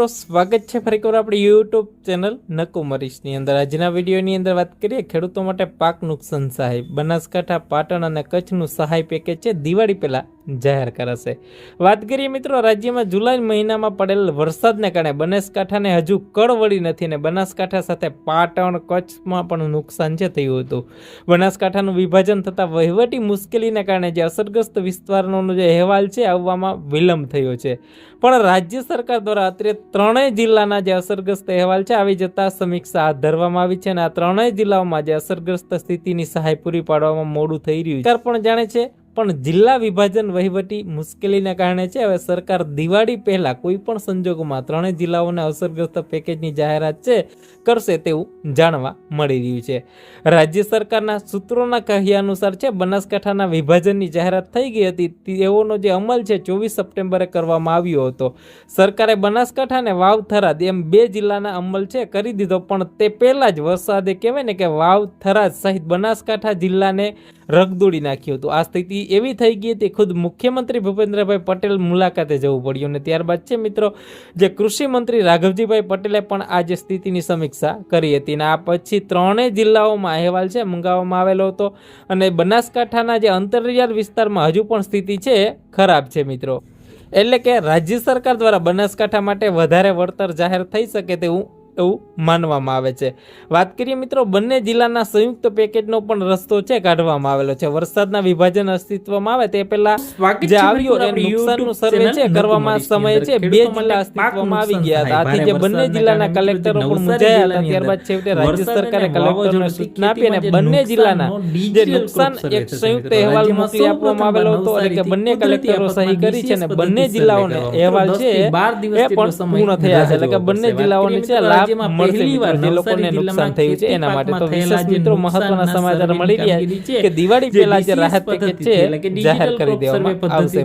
તો સ્વાગત છે ફરી એકવાર આપણી યુટ્યુબ ચેનલ નકુમરીશની અંદર. આજના વિડીયોની અંદર વાત કરીએ ખેડૂતો માટે પાક નુકસાન સહાય. બનાસકાંઠા, પાટણ અને કચ્છનું સહાય પેકેજ છે. દિવાળી પહેલાં જાહેર કરાશે. વાત કરીએ મિત્રો, રાજ્યમાં જુલાઈ મહિનામાં પડેલ વરસાદને કારણે બનાસકાંઠાને હજુ કળ વળી નથી અને બનાસકાંઠા સાથે પાટણ, કચ્છમાં પણ નુકસાન છે થયું હતું. બનાસકાંઠાનું વિભાજન થતાં વહીવટી મુશ્કેલીને કારણે જે અસરગ્રસ્ત વિસ્તારનો જે અહેવાલ છે, આવવામાં વિલંબ થયો છે. પણ રાજ્ય સરકાર દ્વારા અત્યારે ત્રણેય જિલ્લાના જે અસરગ્રસ્ત અહેવાલ છે, આવી જતા સમીક્ષા હાથ ધરવામાં આવી છે અને આ ત્રણેય જિલ્લાઓમાં જે અસરગ્રસ્ત સ્થિતિની સહાય પૂરી પાડવામાં મોડું થઈ રહ્યું છે. પણ જાણે છે પણ જિલ્લા વિભાજન વહીવટી મુશ્કેલીને કારણે છે, હવે સરકાર દિવાળી પહેલા કોઈ પણ સંજોગોમાં ત્રણેય જિલ્લાઓને અસરગ્રસ્ત પેકેજની જાહેરાત છે, કરશે તેવું જાણવા મળી રહ્યું છે. રાજ્ય સરકારના સૂત્રોના કહ્યા અનુસાર છે, બનાસકાંઠાના વિભાજનની જાહેરાત થઈ ગઈ હતી, તેઓનો જે અમલ છે, ચોવીસ સપ્ટેમ્બરે કરવામાં આવ્યો હતો. સરકારે બનાસકાંઠા અને વાવ થરાદ એમ બે જિલ્લાના અમલ છે, કરી દીધો, પણ તે પહેલાં જ વરસાદે કહેવાય ને કે વાવ થરાદ સહિત બનાસકાંઠા જિલ્લાને રગદોડી નાખ્યું હતું. આ સ્થિતિ એવી થઈ ગઈ હતી, ખુદ મુખ્યમંત્રી ભૂપેન્દ્રભાઈ પટેલ મુલાકાતે જવું પડ્યું અને ત્યારબાદ છે મિત્રો, જે કૃષિ મંત્રી રાઘવજીભાઈ પટેલે પણ આ જે સ્થિતિની સમીક્ષા કરી હતી અને આ પછી ત્રણેય જિલ્લાઓમાં અહેવાલ છે મંગાવવામાં આવેલો હતો અને બનાસકાંઠાના જે અંતરિયાળ વિસ્તારમાં હજુ પણ સ્થિતિ છે, ખરાબ છે મિત્રો. એટલે કે રાજ્ય સરકાર દ્વારા બનાસકાંઠા માટે વધારે વળતર જાહેર થઈ શકે તેવું એવું માનવામાં આવે છે. વાત કરીએ મિત્રો બંને જિલ્લાના સંયુક્ત પેકેજનો પણ રસ્તો છે કાઢવામાં આવેલો છે. વરસાદના વિભાજન અસ્તિત્વમાં આવે તે પહેલા જે આવ્યું એ નુકસાનનું સર્વે છે. કરવામાં સમય છે. બે જિલ્લા અસ્તિત્વમાં આવી ગયા હતા. આથી જે બંને જિલ્લાના કલેક્ટરો પણ મૂંઝાયા હતા. ત્યારબાદ છેવટે રાજ્ય સરકારે કલેક્ટરોને સૂચના આપી અને બંને જિલ્લાના જે નુકસાન એક સંયુક્ત અહેવાલ મોકલી આપવામાં આવેલો હતો એટલે કે બંને કલેક્ટરો સહી કરી છે અને બંને જિલ્લાઓને અહેવાલ છે એ પણ પૂર્ણ થયા છે. એટલે કે બંને જિલ્લાઓને છે લાભ મળશે વાર જે લોકોને નુકસાન થયું છે એના માટે તો વિશેષ મિત્રો મહત્વના સમાચાર મળી રહ્યા કે દિવાળી પહેલા જે રાહત પેકેજ છે જાહેર કરી દેવામાં આવશે.